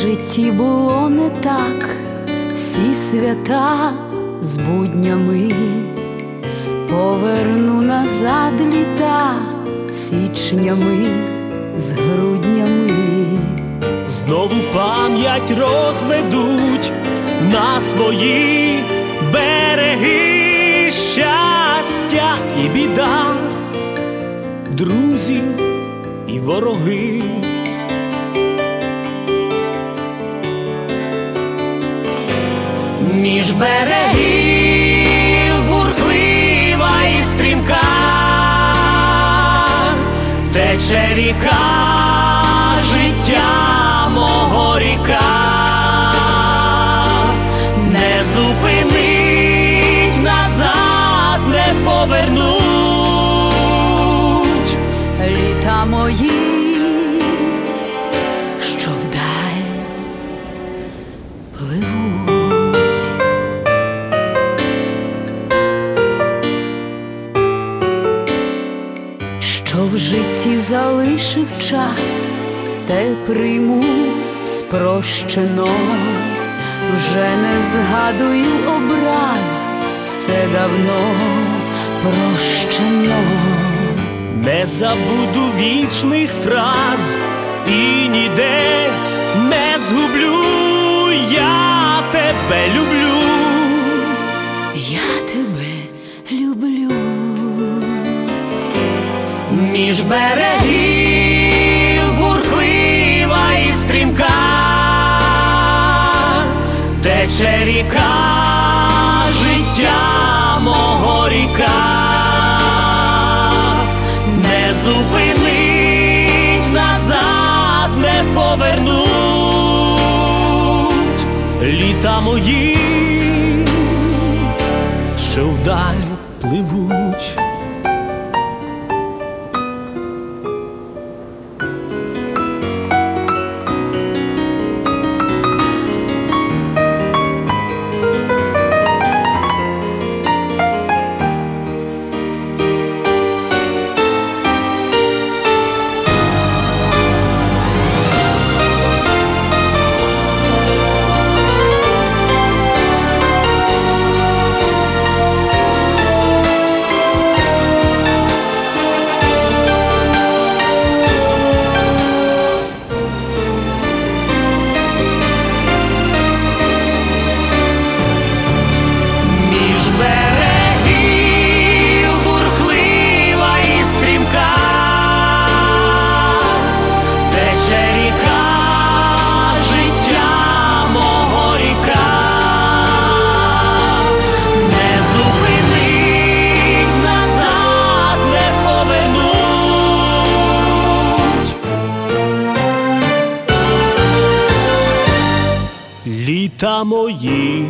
житті було не так, всі свята з буднями, поверну назад літа січнями з груднями. Знову пам'ять розведуть на свої береги щастя і біда, друзі і вороги. Між берегів бурхлива і стрімка, тече ріка життя мого ріка, не зупинить назад, не повернуть. Літа мої, в житті залишив час, те прийму спрощено, вже не згадую образ, все давно прощено. Не забуду вічних фраз і ніде не згублю, я тебе люблю. Я тебе Між берегів бурхлива і стрімка, тече ріка життя мого ріка, не зупинить назад, не повернуть. Літа мої, що вдаль пливуть. та мої.